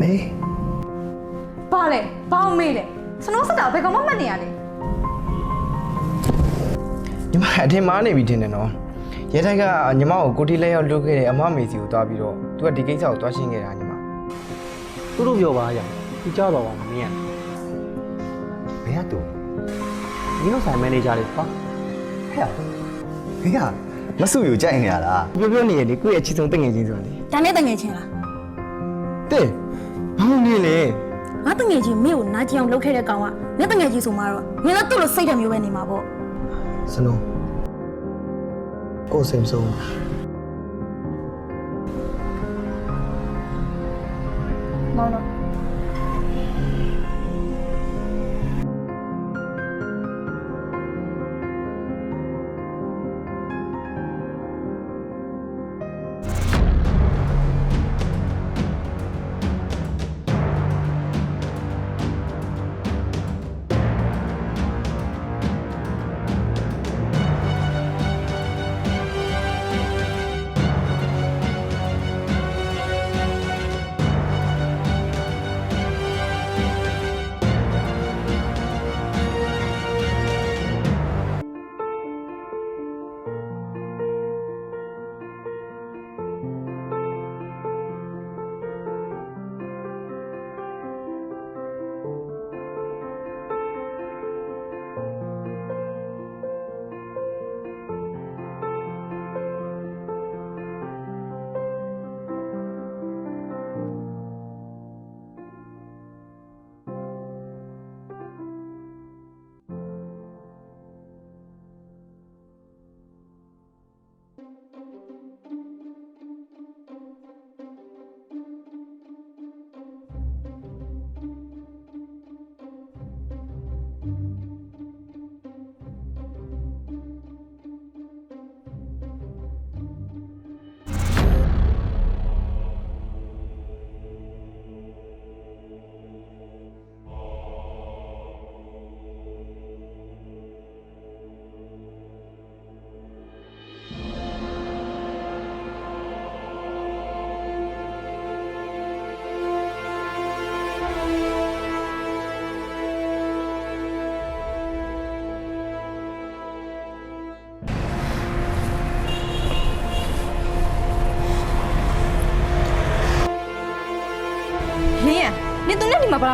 မေဘာလဲဘာအောင်မေးလဲစနိုးစတာဘယ်ကောင်မှမတ်နေရလဲညီမအထင်မှားနေပြီထင်တယ်နော်ရဲတိုက်ကညီမကိုကိုတီလက်ရောက်လွတ်ခဲ့တဲ့အမမေစီကိုတွားပြီးတော့သူကဒီကိစ္စကိုတွားရှင်းခဲ့တာညီမသူတို့ပြောပါရသူကြောက်တော့ပါမင်းရဘယ်ကသူမင်းတို့ဆိုင်မန်နေဂျာလေးပါဟဲ့ဘယ်ကမဆုယူကြိုက်နေရလားပြောပြောနေရလေကိုယ့်ရဲ့အချစ်ဆုံးတငယ်ချင်းဆိုလေဒါနဲ့တငယ်ချင်းလားတဲ့ ဘာလို့နေလဲငါတငယ်ချင်းမင်းကိုနားကြည့်အောင်လုပ်ခဲ့တဲ့ကောင်ကမင်းတငယ်ချင်းဆိုမှတော့မင်းလည်းသူ့လိုစိတ်ဓာတ်မျိုးပဲနေမှာပေါ့စနိုးကိုယ်စိမ်ဆုံးမော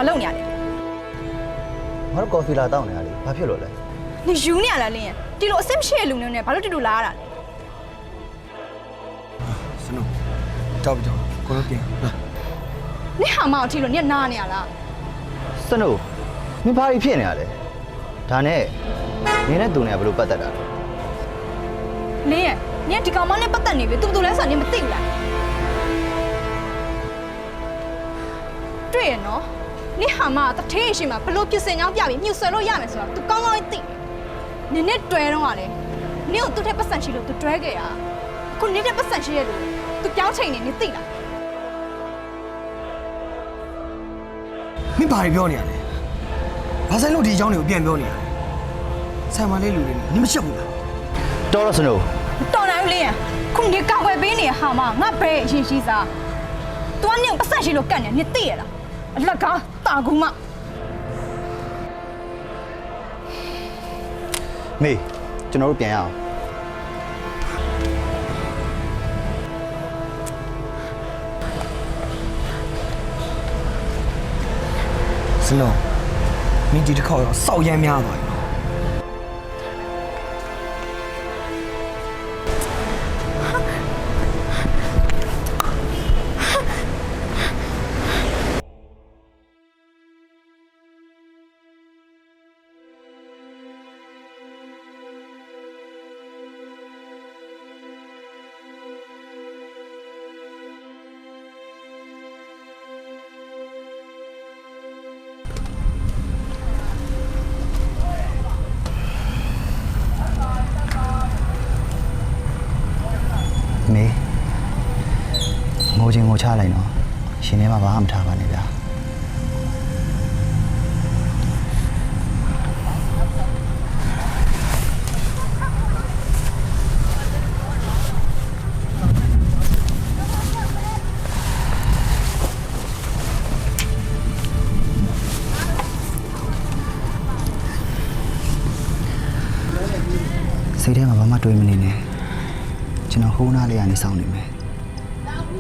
လာလုပ်နေရလဲငါတို့ကော်ဖီလာတောက်နေရလေဘာဖြစ်လို့လဲနင်ယူနေရလားလင်းရဒီလိုအဆင်မရှိတဲ့လူမျိုးနဲ့ဘာလို့တူတူလာရတာလဲစနိုးတောက်ပြီးတော့ကိုတော့ပြန်လာနင်ဟာမအောင်ထီလို့နင်နားနေရလားစနိုးမင်းဘာကြီးဖြစ်နေရလဲဒါနဲ့နင်းနဲ့သူနဲ့ဘယ်လိုပတ်သက်တာလဲလင်းရနင်ကဒီကောင်မနဲ့ပတ်သက်နေပြီတူတူလဲဆိုတော့နင်မသိဘူးလားတွေ့ရနော် နင်ဟာမကတထေးရှိမှာဘလို့ပြစ်စင်ကြောင်းပြပြီးမြှုပ်ဆွဲလို့ရမယ်ဆိုတော့ तू ကောင်းကောင်းသိတယ်နင်နဲ့တွဲတော့ကလေနင်ကိုသူ့ထက်ပတ်စံရှိလို့ तू တွဲခဲ့တာအခုနင်တဲ့ပတ်စံရှိရဲ့လူ तू ပြောင်းချိန်နေနင်သိလား မင်းဘာတွေပြောနေရလဲဘာဆိုင်လို့ဒီအကြောင်းတွေကိုပြန်ပြောနေရလဲဆိုင်မလေးလူတွေနင်မချက်ဘူးလား တော်တော့စနိုး မတော်နိုင်ဘူးလင်းရခုနင်ကောက်ွယ်ပေးနေရဟာမငါဘဲအရင်ရှိစား तू ကနင်ကိုပတ်စံရှိလို့ကတ်နေနင်သိရလား အလကားတာကူမမေကျွန်တော်တို့ပြန်ရအောင်စနိုးမင်းဒီတစ်ခေါက်တော့စောက်ရမ်းများသွား ကိုချလိုက်နော်ရှင်ထဲမှာဘာမှမထားပါနဲ့ဗျာစိတ်ထဲမှာဘာမှတွေးမနေနဲ့ကျွန်တော်ခုံးနာလေးကနေစောင့်နေမယ်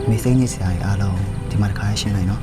မေစိမ့်နေစရာကြီးအားလုံးဒီမှာတစ်ခါရှင်းလိုက်နော်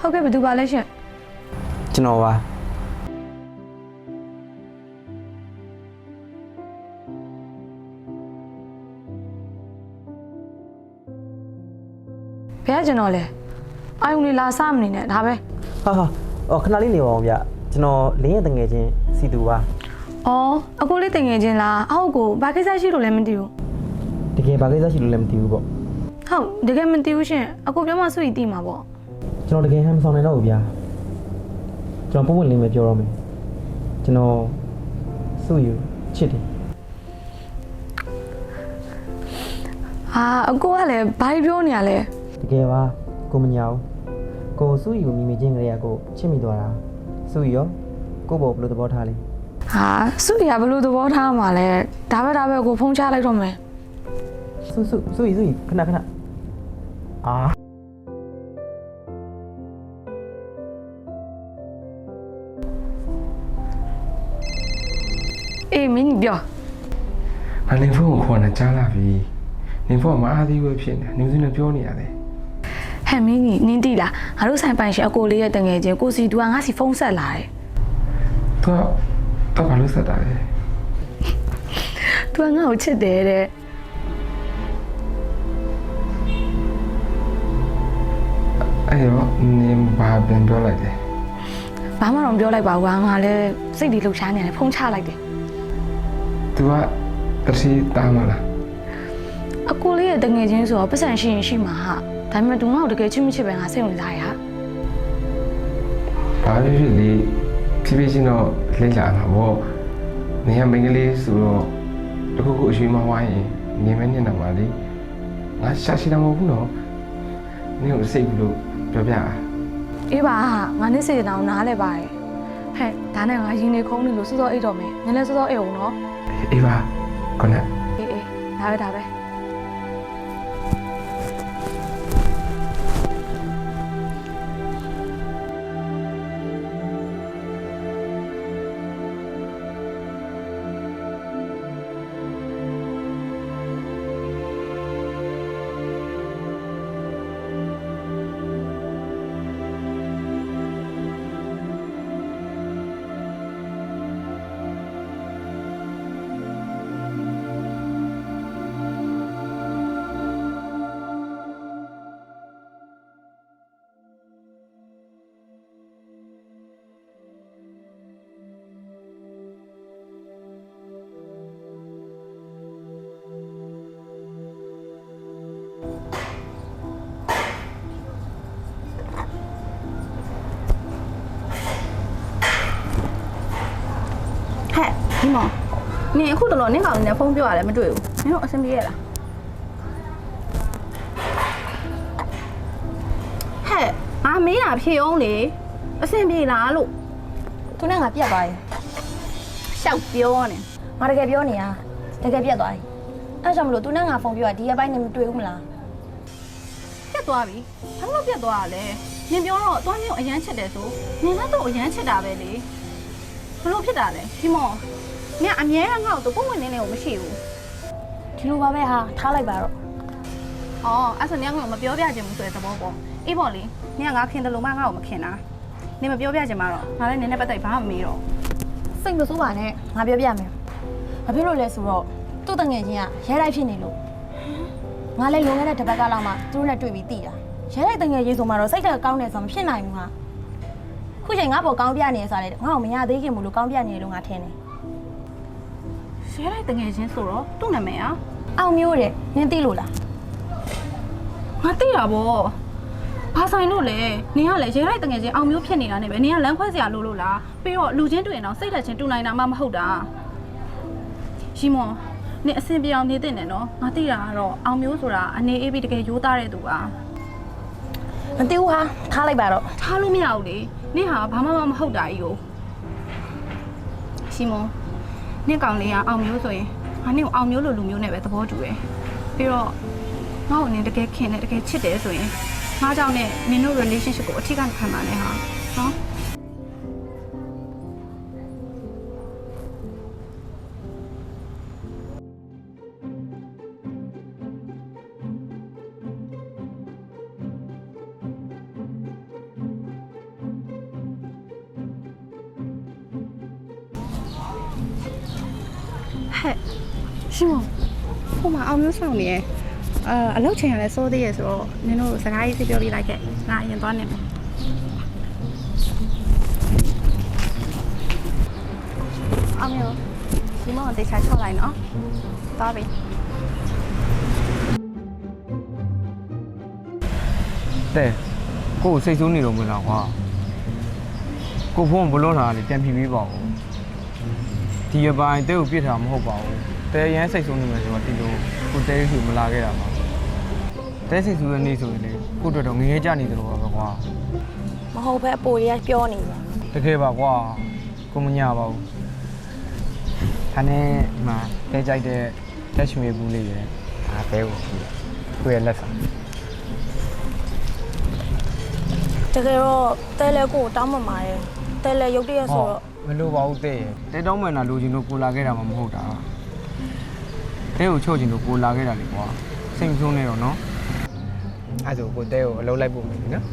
ဟုတ်ကဲ့ဘယ်သူပါလဲရှင်ကျွန်တော်ပါဘယ်ကကျွန်တော်လဲအာယုန်လေးလာစားမနေနဲ့ဒါပဲဟာဟာအော်ခဏလေးနေပါအောင်ဗျကျွန်တော်လင်းရဲ့တငယ်ချင်းစီတူပါအော်အကိုလေးတင်ငယ်ချင်းလားအောက်ကိုဘာကိစ္စရှိလို့လဲမသိဘူးတကယ်ဘာကိစ္စရှိလို့လည်းမသိဘူးပေါ့ဟုတ်တကယ်မသိဘူးရှင်အကိုပြောမှစွီတီမှာပေါ့ ကျွန်တော်တကယ်ဟမ်မဆောင်နိုင်တော့ဘူးဗျာကျွန်တော်ပုံပွင့်လေးပဲပြောရမယ်ကျွန်တော်စုယူချစ်တယ်ဟာအကိုကလည်းဘာပြောနေရလဲတကယ်ပါကိုမညာဘူးကိုစုယူမိမိချင်းကလေးကကိုချစ်မိသွားတာစုယူရောကိုဘောဘယ်လိုသဘောထားလဲဟာစွီကဘလို့သဘောထားမှာလဲဒါပဲဒါပဲကိုဖုန်းချလိုက်တော့မယ်စုစုစုယူစုယူခဏခဏအာ အေးမင်းကြီးပြော။အလင်ဖုန်းကိုခေါ်နေကြားလာပြီ။နင်ဖုန်းကမအားသေးဘူးဖြစ်နေ။နင်စင်းနဲ့ပြောနေရတယ်ဟဲ့မင်းကြီးနင်းတိလားငါတို့ဆိုင်ပိုင်ရှင်အကိုလေးရဲ့တငယ်ချင်းကိုစီတူကငါစီဖုန်းဆက်လာတယ်။ तू ကတော့ဘာလို့ဆက်တာလဲ သူကငါ့ကိုချစ်တယ်တဲ့။အဲ့တော့နင်ဘာပြန်ပြောလိုက်လဲဘာမှတော့မပြောလိုက်ပါဘူးကွာငါလည်းစိတ်ဒီလှုပ်ရှားနေတယ်ဖုန်းချလိုက်တယ်။ तू ကတတိတားမလားအကိုလေးရဲ့တငယ်ချင်းဆိုတော့ပတ်စံရှိရင်ရှိမှာဟာဒါပေမဲ့သူငါ့ကိုတကယ်ချစ်မချစ်ပဲငါစိတ်ဝင်စားရဟာ။ဘာဖြစ်ဖြစ်လေဖြည်းဖြည်းချင်းတော့လိမ့်လာမှာပေါ့။နင်ကမိန်းကလေးဆိုတော့တခုခုအရွှေမဝိုင်းရင်နေမနေတော့ပါလေ။ငါရှာရှိတာမဟုတ်ဘူးနော်။နင်ကိုစိတ်ဘူးလို့ပြောပြတာအေးပါဟာငါနဲ့စေတောင်နားလဲပါတယ်ဟဲ့ဒါနဲ့ငါရင်နေခုံးနေလို့စောစောအိတ်တော့မယ်နည်းနည်းစောစောအိတ်အောင်နော်။ အေးပါခုနကအေးအေးဒါပဲဒါပဲ နင်အခုတော်တော်နင့်ကောင်နဲ့ဖုန်းပြောရတယ်မတွေ့ဘူးနင်တို့အဆင်ပြေရလားဟဲ့အာမေးတာဖြေအောင်လေအဆင်ပြေလားလို့သူနဲ့ငါပြတ်သွားရင်ရှောက်ပြောနေငါတကယ်ပြောနေရတကယ်ပြတ်သွားရင်အဲ့ဒါကြောင့်မလို့သူနဲ့ငါဖုန်းပြောတာဒီရက်ပိုင်းနေမတွေ့ဘူးမလားပြတ်သွားပြီဘာလို့ပြတ်သွားတာလဲနင်ပြောတော့အသွားမျိုးအရန်ချစ်တယ်ဆိုနင်လည်းတော့အရန်ချစ်တာပဲလေဘလို့ဖြစ်တာလဲဒီမော နင်ကအမြဲတမ်းငါ့ကိုသူပုံဝင်နေနေကိုမရှိဘူးဒီလိုပါပဲဟာထားလိုက်ပါတော့အော်အဲ့ဆိုနင်ကငါ့ကိုမပြောပြချင်ဘူးဆိုတဲ့သဘောပေါ့အေးပေါ့လေနင်ကငါခင်တယ်လို့မှငါ့ကိုမခင်တာနင်မပြောပြချင်မှတော့ငါလည်းနင်နဲ့ပတ်သက်ဘာမှမမေးတော့စိတ်မဆိုးပါနဲ့ငါပြောပြမယ်ဘာဖြစ်လို့လဲဆိုတော့သူ့တငယ်ချင်းကရဲလိုက်ဖြစ်နေလို့ငါလည်းလွန်ခဲ့တဲ့တစ်ပတ်ကလောက်မှသူတို့နဲ့တွေ့ပြီးတည်တာရဲလိုက်တငယ်ချင်းဆိုမှတော့စိတ်ဓာတ်ကောင်းတယ်ဆိုမှမဖြစ်နိုင်ဘူးဟာခုချိန်ငါ့ပေါ်ကောင်းပြနေရစားလေငါ့ကိုမရသေးခင်မလို့ကောင်းပြနေတယ်လို့ငါထင်တယ် ရဲလိုက်တငယ်ချင်းဆိုတော့သူ့နာမည်อ่ะအောင်မျိုးတဲ့နင်းသိလို့လားငါသိတာဗောဘာဆိုင်လို့လဲနင်ကလည်းရဲလိုက်တငယ်ချင်းအောင်မျိုးဖြစ်နေတာနဲ့ပဲနင်ကလမ်းခွဲစရာလို့လို့လားပြီးတော့လူချင်းတွေ့ရင်တော့စိတ်သက်ချင်းတူနိုင်တာမှမဟုတ်တာရှိမောနင်အဆင်ပြေအောင်နေတင်တယ်နော်ငါသိတာကတော့အောင်မျိုးဆိုတာအနေအေးပြီးတကယ်ရိုးသားတဲ့သူပါမသိဘူးဟာထားလိုက်ပါတော့ထားလို့မရဘူးလေနင့်ဟာဘာမှမဟုတ်တာကြီးကိုရှိမောန င့်ကောင်လေးကအောင်မျိုးဆိုရင်ငါနင့်ကိုအောင်မျိုးလိုလူမျိုးနဲ့ပဲသဘောတူတယ်ပြီးတော့ငါ့ကိုနင်တကယ်ခင်တယ်တကယ်ချစ်တယ်ဆိုရင်ငါကြောင့်နဲ့နင်တို့ relationship ကိုအထီးကခံပါနဲ့ဟာနော်ဟဲ့ ရှင်မဟိုမှာအောင်မျိုးဆောင်နေရယ်အဲအလုပ်ချိန်ရလဲစိုးသေးရယ်ဆိုတော့နင်တို့စကားကြီးစီပြောပြလိုက်ခဲ့ငါအရင်သွားနေမယ်အောင်မျိုးဒီမောင်တေချာချောက်လိုက်နော်သွားပြီတဲ့ကိုယ်စိတ်ဆိုးနေတော့မလားကွာကိုဖုန်းဘလို့လာလေပြန်ဖြီးပေးပါဦးဒီရပိုင်းတဲ့ကိုပြစ်တာမဟုတ်ပါဘူး တဲရမ်းစိတ်ဆိုးနေမယ်ဆိုတော့ဒီလိုကိုတဲရှိမလာခဲ့တာပါတဲစိတ်ဆိုးတဲ့နေ့ဆိုရင်လေကိုတို့တော့ငငယ်ကြနေတယ်လို့ပါပဲကွာမဟုတ်ပဲအပိုတွေကပြောနေတယ်တကယ်ပါကွာကိုမညာပါဘူးဒါနဲ့ဒီမှာတဲကြိုက်တဲ့တက်ချမီဘူးလေးရယ်အားတဲကိုကိုရဲ့လက်ဆောင်တကယ်တော့တဲလဲကိုကိုတောင်းပန်ပါတယ်တဲလဲရုပ်တရက်ဆိုတော့မလိုပါဘူးတဲ့တဲတောင်းမှန်တာလိုချင်လို့ကိုလာခဲ့တာမှမဟုတ်တာ တဲကိုချုပ်ချင်လို့ကိုလာခဲ့တာလေကွာစိတ်မဆိုးနေတော့နော်အဲ့ဒါဆိုကိုတဲကိုအလုပ်လိုက်ဖို့မယ်နော်